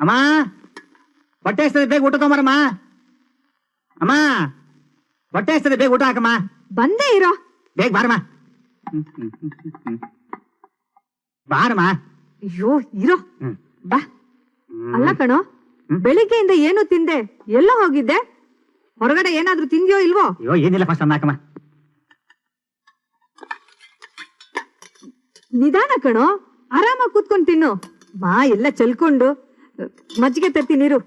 ಅಮ್ಮ ಹೊಟ್ಟೆ ಹಸ್ತದೆ ಬೇಗ ಊಟ ತಗೊಂಬರಮ್ಮ. ಅಮ್ಮ ಹೊಟ್ಟೆ ಹಸ್ತದೆ ಬೇಗ ಊಟ ಹಾಕಮ್ಮ. ಬಂದೇ ಇರೋ. ಬೇಗ ಬಾರಮ್ಮ. ಬಾರಮ್ಮ. ಅಯ್ಯೋ ಇರೋ. ಬಾ. ಅಲ್ಲ ಕಣೋ ಬೆಳಿಗ್ಗೆಯಿಂದ ಏನು ತಿಂದೆ? ಎಲ್ಲ ಹೋಗಿದ್ದೆ? ಹೊರಗಡೆ ಏನಾದ್ರೂ ತಿಂದ್ಯೋ ಇಲ್ವೋ? ಅಯ್ಯೋ ಏನಿಲ್ಲ ಫಸ್ಟ್ ಅನ್ನ ಹಾಕಮ್ಮ. ನಿಧಾನ ಕಣೋ ಆರಾಮಾಗಿ ಕೂತ್ಕೊಂಡು ತಿನ್ನು. ಬಾ ಎಲ್ಲ ಚಲ್ಕೊಂಡು ಮಜ್ಜಿಗೆ ತರ್ತೀನಿ ನೀರು.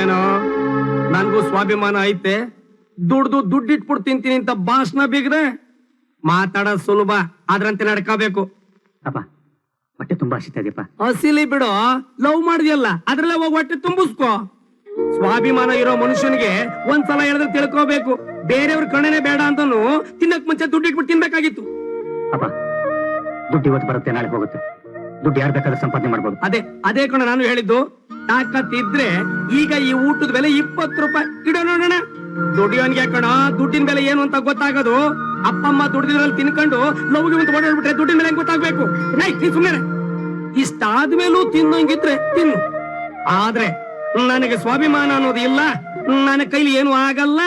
ಏನೋ? ನನ್ಗೂ ಸ್ವಾಭಿಮಾನ ಐತೆ. ದುಡ್ದು ದುಡ್ಡು ಇಟ್ಬಿಟ್ಟು ತಿಂತೀನಿ ಅಂತ ಭಾಷಣ ಬಿಗ್ರೆ. ಮಾತಾಡೋದ್ ಸುಲಭ ಆದ್ರಂತೆ ನಡ್ಕೋಬೇಕು. ಅಪ್ಪ ಹೊಟ್ಟೆ ತುಂಬಾ ಹಸಿತಾ ಇದೆಯಪ್ಪ. ಹಸಿಲಿ ಬಿಡು. ಲವ್ ಮಾಡಿದ್ಯಲ್ಲ ಅದ್ರಲ್ಲ ಹೋಗಿ ಹೊಟ್ಟೆ ತುಂಬಿಸ್ಕೋ. ಸ್ವಾಭಿಮಾನ ಇರೋ ಮನುಷ್ಯನಿಗೆ ಒಂದ್ಸಲ ಹೇಳಿದ್ರೆ ತಿಳ್ಕೋಬೇಕು. ಬೇರೆಯವ್ರ ಕಣನೆ ಬೇಡ ಅಂತಾನು ತಿನ್ನಕ್ ಮುಂಚೆ ದುಡ್ಡು ಇಟ್ಬಿಟ್ಟು ತಿನ್ಬೇಕಾಗಿತ್ತು. ಅಪ್ಪ ದುಡ್ಡು ಇವತ್ತು ಬರುತ್ತೆ ನಾಳೆ ಹೋಗುತ್ತೆ. ದುಡ್ಡು ಯಾರು ಬೇಕಾದ್ರೆ ಸಂಪಾದನೆ ಮಾಡ್ಬೋದು. ಅದೇ ಅದೇ ಕಣ ನಾನು ಹೇಳಿದ್ದು ತಾಕತ್ತಿದ್ರೆ ಈಗ ಈ ಊಟದ ಬೆಲೆ ಇಪ್ಪತ್ತು ರೂಪಾಯಿ ಇಡೋ ನೋಡೋಣ ದುಡಿಯೋನ್ಗೆ ಕಣ ದುಡ್ಡಿನ ಬೆಲೆ ಏನು ಅಂತ ಗೊತ್ತಾಗೋದು ಅಪ್ಪಮ್ಮ ದುಡ್ದಿದ್ರಲ್ಲಿ ತಿನ್ಕೊಂಡು ಲವ್ಗೆ ಅಂತ ಓಡಾಡ್ಬಿಟ್ರೆ ದುಡ್ಡಿನ ಬೆಲೆ ಹೆಂಗ್ ಗೊತ್ತಾಗ್ಬೇಕು? ನೈ ನೀನ್ ಸುಮ್ಮನೆ ಇಷ್ಟಾದ್ಮೇಲೂ ತಿನ್ನೋಂಗಿದ್ರೆ ತಿನ್ನು. ಆದ್ರೆ ನನಗೆ ಸ್ವಾಭಿಮಾನ ಅನ್ನೋದು ಇಲ್ಲ ನನ್ನ ಕೈಲಿ ಏನು ಆಗಲ್ಲ.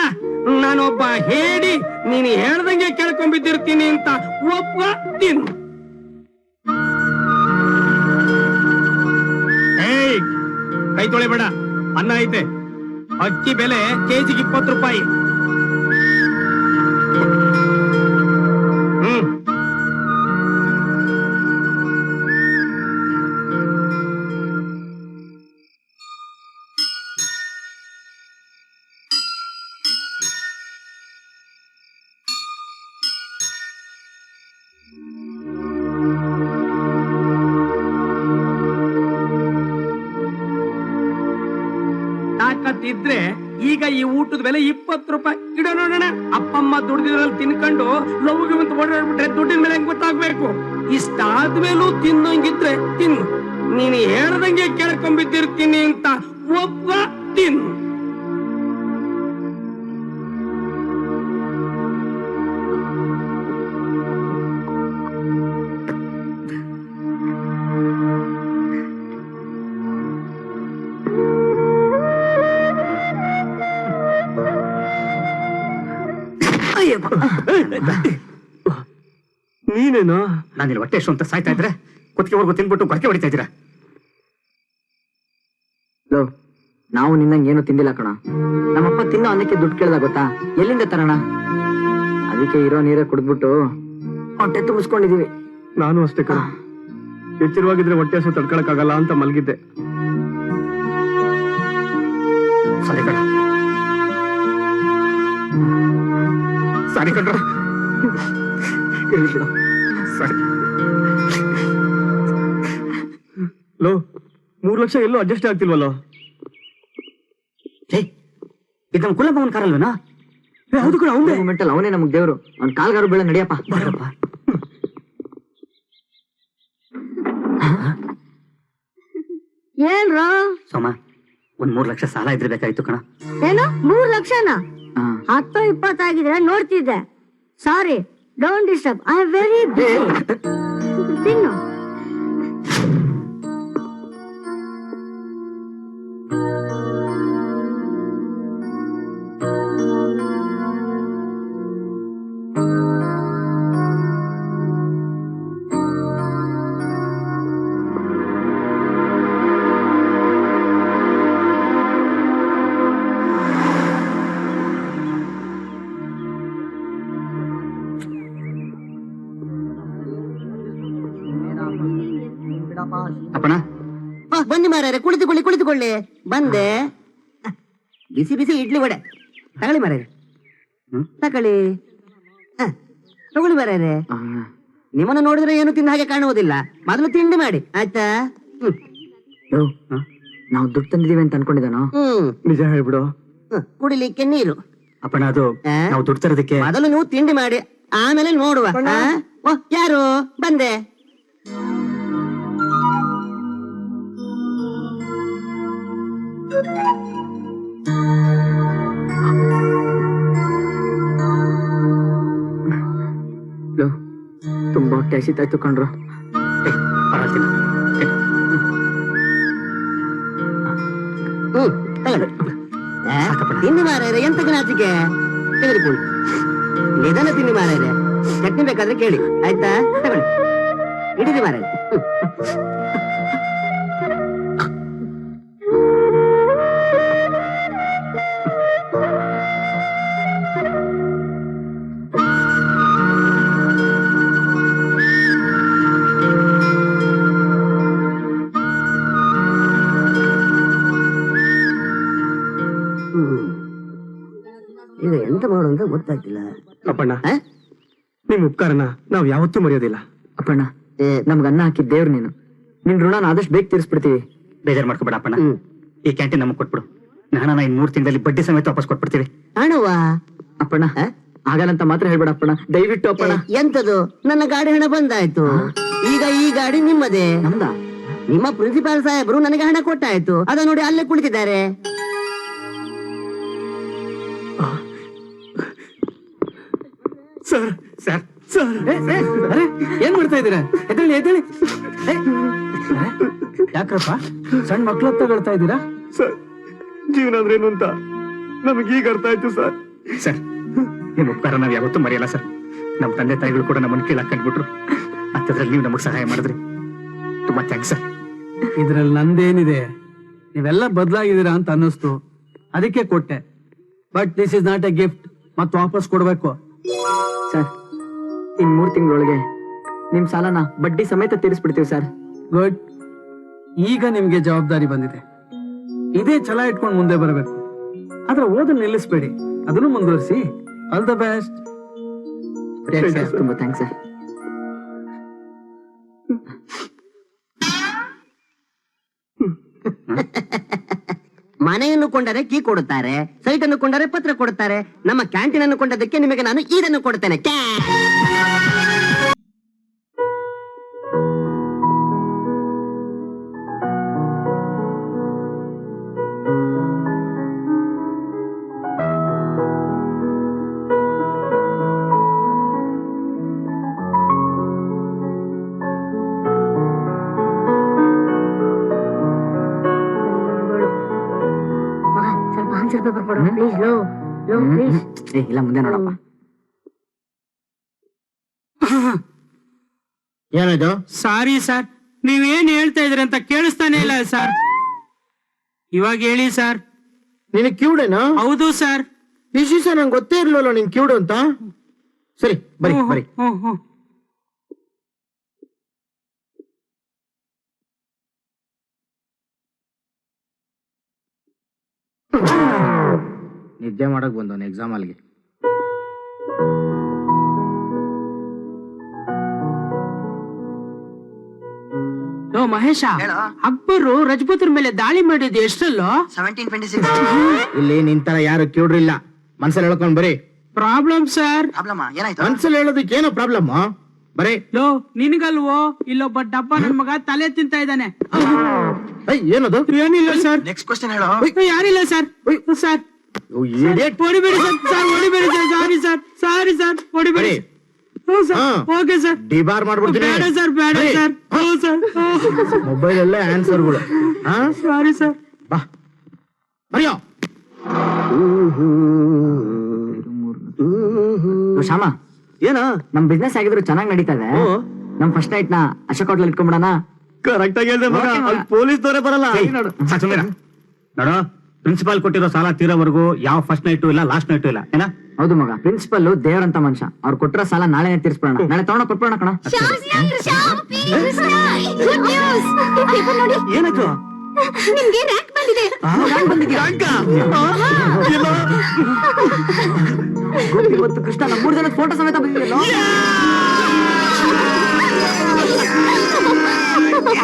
ನಾನೊಬ್ಬ ಹೇಳಿ ನೀನು ಹೇಳ್ದಂಗೆ ಕೇಳ್ಕೊಂಡ್ಬಿದ್ದಿರ್ತೀನಿ ಅಂತ ಏಯ್, ಕೈ ತೊಳೆಬೇಡ. ಅನ್ನ ಐತೆ. ಅಕ್ಕಿ ಬೆಲೆ ಕೆಜಿಗೆ ಇಪ್ಪತ್ತು ರೂಪಾಯಿ. ತಾಕತ್ತಿದ್ರೆ ಈಗ ಈ ಊಟದ ಬೆಲೆ ಇಪ್ಪತ್ತು ರೂಪಾಯಿ. ಇಡೋ ನೋಡೋಣ ಅಪ್ಪಮ್ಮ ದುಡ್ದಿದ್ರಲ್ಲಿ ತಿನ್ಕೊಂಡು ಲವ್ಗೆ ಅಂತ ಓಡಾಡ್ಬಿಟ್ರೆ ದುಡ್ಡಿನ ಮೇಲೆ ಹೆಂಗ್ ಗೊತ್ತಾಗ್ಬೇಕು? ಇಷ್ಟಾದ್ಮೇಲೂ ತಿನ್ನಂಗಿದ್ರೆ ತಿನ್ನು. ನೀನು ಹೇಳ್ದಂಗೆ ಕೇಳ್ಕೊಂಬಿದ್ದಿರ್ತೀನಿ ಅಂತ ಒಬ್ಬ ತಿನ್ನು. ನೀನೇನಾ? ನಾನು ಇಲ್ಲಿ ಹೊಟ್ಟೆ ಎಷ್ಟು ಅಂತ ಸಾಯ್ತಾ ಇದ್ರೆ ಕುತ್ತಿಗೆವರೆಗೂ ತಿನ್ಬಿಟ್ಟು ಗೊರಕೆ ಹೊಡಿತಾ ಇದ್ದೀರಾ? ನಾವು ನಿನ್ನಂಗೆ ಏನು ತಿಂದಿಲ್ಲ ಕಣ. ನಮ್ಮಪ್ಪ ತಿನ್ನೋ ಅನ್ನಕ್ಕೆ ದುಡ್ಡು ಕೇಳ್ದ ಗೊತ್ತಾ? ಎಲ್ಲಿಂದ ತರೋಣ? ಅದಕ್ಕೆ ಇರೋ ನೀರೇ ಕುಡಿದ್ಬಿಟ್ಟು ಹೊಟ್ಟೆ ತುಂಬಿಸ್ಕೊಂಡಿದೀವಿ. ನಾನು ಅಷ್ಟೇ ಕಣ. ಎಚ್ಚರವಾಗಿದ್ರೆ ಹೊಟ್ಟೆ ಹಸು ತಡ್ಕೊಳಕ್ಕಾಗಲ್ಲ ಅಂತ ಮಲಗಿದ್ದೆ. ಸರಿ ಕಣ. ಸರಿ ಕಂಡ್ರ ಸರಿ. ಲೋ ಮೂರ್ ಲಕ್ಷ ಎಲ್ಲೂ ಅಡ್ಜಸ್ಟ್ ಆಗ್ತಿಲ್ವಲ್ಲ? ಇದು ನಮ್ಮ ಕುಲಭವನ್ ಕಾರಲ್ವೇನಾ? ಹೌದು ಕೂಡ ಅವನೇ. ಮೂಮೆಂಟಲ್ಲಿ ಅವನೇ ನಮಗೆ ದೇವ್ರು. ಅವ್ನ್ ಕಾಲ್ಗಾರು ಬೆಳೆ ನಡೆಯಪ್ಪ. ಬರಪ್ಪ. ಏನ್ರ? ಸೋಮ ಒಂದ್ ಮೂರ್ ಲಕ್ಷ ಸಾಲ ಇದ್ರೆ ಬೇಕಾಯ್ತು ಕಣ. ಏನು? ಮೂರ್ ಲಕ್ಷನಾ. ಹತ್ತು ಇಪ್ಪತ್ತಾಗಿದ್ರೆ ನೋಡ್ತಿದ್ದೆ. Sorry don't disturb I very ತಿನ್ನು. ಅಪ್ಪಣ ಬನ್ನಿ ಮಾರಾರೆ ಕುಳಿತುಕೊಳ್ಳಿ ಕುಳಿತುಕೊಳ್ಳಿ. ಬಂದೆ. ಬಿಸಿ ಬಿಸಿ ಇಡ್ಲಿ ವಡೆ. ತಗೊಳ್ಳಿ ಮಾರಾರೆ. ತಗಳಿ ತಗೊಳ್ಳಿ. ತಗೊಳ್ಳಿ ಮಾರಾರೆ. ನಿಮ್ಮನ್ನು ನೋಡಿದ್ರೆ ಏನು ತಿಂದ ಹಾಗೆ ಕಾಣುವುದಿಲ್ಲ. ಮೊದಲು ತಿಂಡಿ ಮಾಡಿ ಆಯ್ತಾ? ನಾವು ದುಡ್ಡು ತಂದಿದೀವಿ ಅಂತ ಅನ್ಕೊಂಡಿದ್ದಾನೋ? ಹ್ಮ್. ನಿಜ ಹೇಳ್ಬಿಡು. ಕುಡಿಲಿಕ್ಕೆ ನೀರು. ಅಪ್ಪಣ ಅದು ನಾವು ದುಡ್ಡು ತರೋದಕ್ಕೆ. ಮೊದಲು ನೀವು ತಿಂಡಿ ಮಾಡಿ ಆಮೇಲೆ ನೋಡುವ. ಓ ಯಾರು? ಬಂದೆ. ತುಂಬಾ ಹೊಟ್ಟೆ ತಾಯ್ತು ಪರವಾಗಿಲ್ಲ. ತಿನ್ನು. ಮಾರಾಯರೆ ಎಂತ ನಾಚಿಕೆ ತೆಗೆದುಕೊಳ್ಳಿ ನಿಧಾನ ತಿನ್ನಿ ಮಾರಾಯರೆ. ಚಟ್ನಿ ಬೇಕಾದ್ರೆ ಕೇಳಿ. ಆಯ್ತಾ? ತಗೊಳ್ಳಿ. ಹಿಡಿದಿ ಮಾರಾಯ ಈಗ ಎಂತ ಮಾಡೋದು ಗೊತ್ತಾಗ್ತಿಲ್ಲ. ಅಪ್ಪಣ್ಣ? ನಿಮ್ ಉಪಕಾರನ ನಾವ್ ಯಾವತ್ತೂ ಮರೆಯೋದಿಲ್ಲ. ಅಪ್ಪಣ್ಣ ಏ, ನಮ್ಗೆ ಅನ್ನ ಹಾಕಿದ್ ದೇವ್ರು ನೀನು. ನಿನ್ ಋಣನ ಆದಷ್ಟು ಬೇಗ ತೀರಿಸ್ಬಿಡ್ತೀವಿ. ಬೇಜಾರ್ ಮಾಡ್ಕೋಬೇಡ ಅಪ್ಪಣ್ಣ. ಈ ಕ್ಯಾಂಟೀನ್ ನಮಗ್ ಕೊಟ್ಬಿಡು. ನಾನ ಇನ್ ಮೂರ್ ತಿಂಗಳಲ್ಲಿ ಬಡ್ಡಿ ಸಮೇತ ವಾಪಸ್ ಕೊಟ್ಬಿಡ್ತೀವಿ. ಅಣ್ಣವಾ ಅಪ್ಪಣ್ಣ ಆ? ಆಗಲ್ಲಂತ ಮಾತ್ರ ಹೇಳ್ಬೇಡ ಅಪ್ಪಣ್ಣ. ದಯವಿಟ್ಟು ಅಪ್ಪಣ್ಣ. ಎಂತದು? ನನ್ನ ಗಾಡಿ ಹಣ ಬಂದಾಯ್ತು. ಈಗ ಈ ಗಾಡಿ ನಿಮ್ಮದೇ. ನಮ್ದ? ನಿಮ್ಮ ಪ್ರಿನ್ಸಿಪಾಲ್ ಸಾಹೇಬರು ನನಗೆ ಹಣ ಕೊಟ್ಟಾಯ್ತು. ಅದ ನೋಡಿ ಅಲ್ಲೇ ಕುಳಿತಿದ್ದಾರೆ. ಸರ್. ಸರ್ ಏನ್ ಮಾಡ್ತಾ ಇದ್ದೀರಾ? ಎದ್ದೇಳಿ ಎದ್ದೇಳಿ. ಯಾಕ್ರಪ್ಪ? ಸಣ್ಣ ಮಕ್ಳು ತಗೊಳ್ತಾ ಇದ್ದೀರಾ? ಸರ್ ಜೀವನ ಅಂದ್ರೆ ಏನು ಅಂತ ನಮಗೀಗ ಅರ್ಥ ಆಯ್ತು ಸರ್. ಸರ್ ನಿಮ್ಮ ಉಪಕಾರ ನಾವ್ ಯಾವತ್ತೂ ಮರೆಯಲ್ಲ ಸರ್. ನಮ್ಮ ತಂದೆ ತಾಯಿಗಳು ಕೂಡ ನಮ್ಮನ್ನ ಕೀಳಾಕ್ ಕಂಡ್ಬಿಟ್ರು. ಅಂತದ್ರಲ್ಲಿ ನೀವು ನಮಗ್ ಸಹಾಯ ಮಾಡಿದ್ರಿ. ತುಂಬಾ ಥ್ಯಾಂಕ್ಸ್ ಸರ್. ಇದ್ರಲ್ಲಿ ನಂದೇನಿದೆ? ನೀವೆಲ್ಲ ಬದಲಾಗಿದ್ದೀರಾ ಅಂತ ಅನ್ನಿಸ್ತು. ಅದಕ್ಕೆ ಕೊಟ್ಟೆ. But this is not a gift ಮತ್ತೆ ವಾಪಸ್ ಕೊಡ್ಬೇಕು. ಇನ್ ಮೂರ್ ತಿಂಗಳೊಳಗೆ. ನಿಮ್ ಸಾಲನ ಬಡ್ಡಿ ಸಮೇತ ತೀರಿಸ್ಬಿಡ್ತೀವಿ ಸರ್. ಗುಡ್. ಈಗ ನಿಮ್ಗೆ ಜವಾಬ್ದಾರಿ ಬಂದಿದೆ. ಇದೇ ಛಲ ಇಟ್ಕೊಂಡು ಮುಂದೆ ಬರಬೇಕು. ಆದ್ರೆ ಓದನ್ನ ನಿಲ್ಲಿಸ್ಬೇಡಿ. ಅದನ್ನು ಮುಂದುವರಿಸಿ. All the best. ತುಂಬಾ ಥ್ಯಾಂಕ್ಸ್ ಸರ್ ಮನೆಯನ್ನು ಕೊಂಡರೆ ಕೀ ಕೊಡುತ್ತಾರೆ ಸೈಟ್ ಅನ್ನು ಕೊಂಡರೆ ಪತ್ರ ಕೊಡುತ್ತಾರೆ ನಮ್ಮ ಕ್ಯಾಂಟೀನ್ ಅನ್ನು ಕೊಂಡದಕ್ಕೆ ನಿಮಗೆ ನಾನು ಇದನ್ನು ಕೊಡುತ್ತೇನೆ. ಪ್ಲೀಸ್ ಏ ಇಲ್ಲ ಮುಂದೆ ನೋಡಪ್ಪ. ಏನದು? Sorry sir. ನೀವೇನ್ ಹೇಳ್ತಾ ಇದ್ರಿ ಅಂತ ಕೇಳಿಸ್ತಾನೆ ಇಲ್ಲ ಸರ್. ಇವಾಗ ಹೇಳಿ ಸರ್. ನಿನ್ ಕಿವುಡೇನಾ ಹೌದು ಸರ್. ಈ ಶಿಸ ನಂಗೆ ಗೊತ್ತೇ ಇರ್ಲಿಲ್ಲ ನಿನ್ ಕಿವುಡು ಅಂತ. ಸರಿ ಬರಿ ಬರಿ. ಹ್ಮ್. ಹ್ಮ್. ನಿದ್ದೆ ಮಾಡಕ್ ಬಂದವನು ಎಕ್ಸಾಮ್ ಅಲ್ಲಿಗೆ. ಓ ಮಹೇಶ ಅಕ್ಬರು ರಜಪೂತರ ಮೇಲೆ ದಾಳಿ ಮಾಡಿದ್ದು ಎಷ್ಟಲ್ಲೋ ಇಲ್ಲಿ ನಿನ್ ತರ ಯಾರು ಕೇಳ್ರಿಲ್ಲ ಮನ್ಸಲ್ಲಿ ಹೇಳ್ಕೊಂಡ್ ಬರೀ. ಪ್ರಾಬ್ಲಮ್ ಸರ್ ಮನ್ಸಲ್ಲಿ ಹೇಳೋದಕ್ಕೆ ಏನೋ ಪ್ರಾಬ್ಲಮ್ ಬರೀ. ಲೋ ನಿನ್ಗಲ್ವೋ? ಇಲ್ಲೊಬ್ಬ ಡಬ್ಬ ನನ್ ಮಗ ತಲೆ ತಿಂತ ಇದ್ದಾನೆ. ಏನದು? ಏನಿಲ್ಲ ಸರ್ ನೆಕ್ಸ್ಟ್ ಕ್ವಶನ್ ಹೇಳೋ? ಯಾರಿಲ್ಲ ಸರ್ ಸರ್. ಹೊಡಿಬೇಡಿ ಸರ್ ಸರ್ ಹೊಡಿಬೇಡಿ ಸರ್ ಸಾರಿ ಸರ್ ಹೊಡಿಬೇಡಿ. ಓಕೆ ಸರ್ ಡಿಬಾರ್ ಮಾಡ್ಬಿಡ್ತೀನಿ ಬೇಡ ಸರ್ ಬೇಡ. ಸರ್ ಸರ್ ಮೊಬೈಲ್ ಎಲ್ಲ ಆನ್ಸರ್ಗಳು ಹಾ ಸಾರಿ ಸರ್ ಬಾ ಶ್ಯಾಮ ಏನು ನಮ್ ಬಿಸ್ನೆಸ್ ಆಗಿದ್ರು ಚೆನ್ನಾಗ್ ನಡೀತಾ ಇದೆ ನಮ್ ಫಸ್ಟ್ ನೈಟ್ನ ಅಶೋಕ್ ಹೋಟ್ಲ್ ಇಟ್ಕೊಂಡ್ಬಿಡೋಣ ಕರೆಕ್ಟ್ ಆಗಿ ಹೇಳ್ದೆ ಪೊಲೀಸ್ ದವರೇ ಬರಲ್ಲ ನೋಡು ಪ್ರಿನ್ಸಿಪಾಲ್ ಕೊಟ್ಟಿರೋ ಸಾಲ ತೀರೋವರೆಗೂ ಯಾವ ಫಸ್ಟ್ ನೈಟು ಇಲ್ಲ ಲಾಸ್ಟ್ ನೈಟು ಇಲ್ಲ ಏನ? ಹೌದು ಮಗ ಪ್ರಿನ್ಸಿಪಲ್ ದೇವರಂತ ಮನುಷ್ಯ. ಅವ್ರು ಕೊಟ್ಟಿರೋ ಸಾಲ ನಾಳೆ ತೀರ್ಸ್ಬಿಡೋಣ. ನಾಳೆ ತಗೊಂಡ ಕೊಟ್ಬಿಡೋಣ ಕಣ. ಏನಾಯ್ತು? ನಿಮ್ಗೆ ರ್ಯಾಂಕ್ ಬಂದಿದೆ. ಇವತ್ತು ಕೃಷ್ಣ ನಮ್ಮ ಮೂರು ಜನ ಫೋಟೋ ಸಮೇತ ಬಂದಿಲ್ಲ